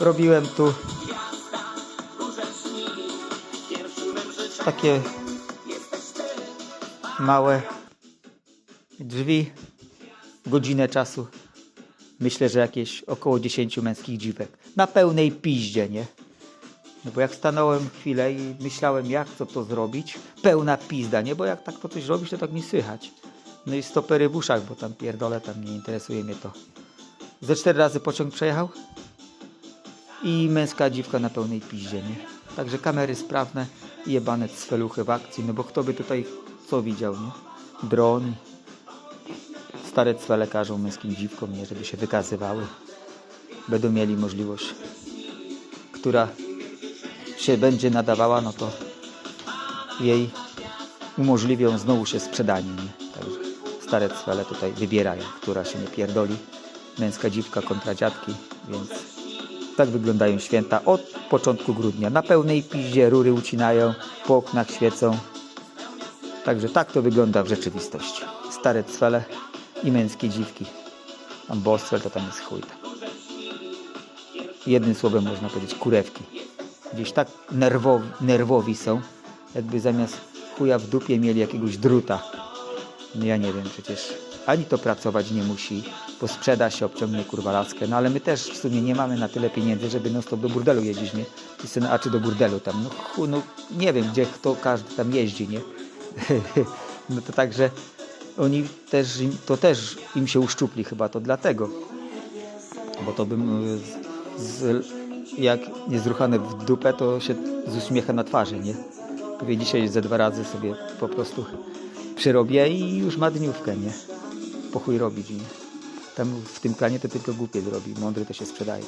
robiłem tu takie małe drzwi, godzinę czasu. Myślę, że jakieś około 10 męskich dziwek. Na pełnej piździe, nie? No bo jak stanąłem chwilę i myślałem, jak co to zrobić, pełna pizda, nie? Bo jak tak to coś robisz, to tak nie słychać. No i stopery w uszach, bo tam pierdolę, tam nie interesuje mnie to. Ze cztery razy pociąg przejechał i męska dziwka na pełnej piździe, nie? Także kamery sprawne i jebane cweluchy w akcji, no bo kto by tutaj co widział, nie? Dron, stare cwele każą męskim dziwkom, nie? Żeby się wykazywały. Będą mieli możliwość, która się będzie nadawała, no to jej umożliwią znowu się sprzedanie, nie? Także stare cwele tutaj wybierają, która się nie pierdoli. Męska dziwka kontra dziadki, więc tak wyglądają święta od początku grudnia. Na pełnej piździe rury ucinają, po oknach świecą. Także tak to wygląda w rzeczywistości. Stare cwele i męskie dziwki. Tam boscel to tam jest chuj. Jednym słowem można powiedzieć kurewki. Gdzieś tak nerwowi, nerwowi są, jakby zamiast chuja w dupie mieli jakiegoś druta. No ja nie wiem, przecież ani to pracować nie musi, bo sprzeda się, obciągnie kurwa laskę. No ale my też w sumie nie mamy na tyle pieniędzy, żeby non stop do burdelu jeździć, nie? Syn- A czy do burdelu tam, no, chu, no nie wiem, gdzie kto, każdy tam jeździ, nie? no to także oni też, to też im się uszczupli chyba, to dlatego. Bo to bym y, z, z, jak niezruchane w dupę, to się z uśmiechem na twarzy, nie? Powie dzisiaj ze dwa razy sobie po prostu przyrobię i już ma dniówkę, nie? Po chuj robić? Tam w tym klanie to tylko głupie zrobi, mądry to się sprzedaje.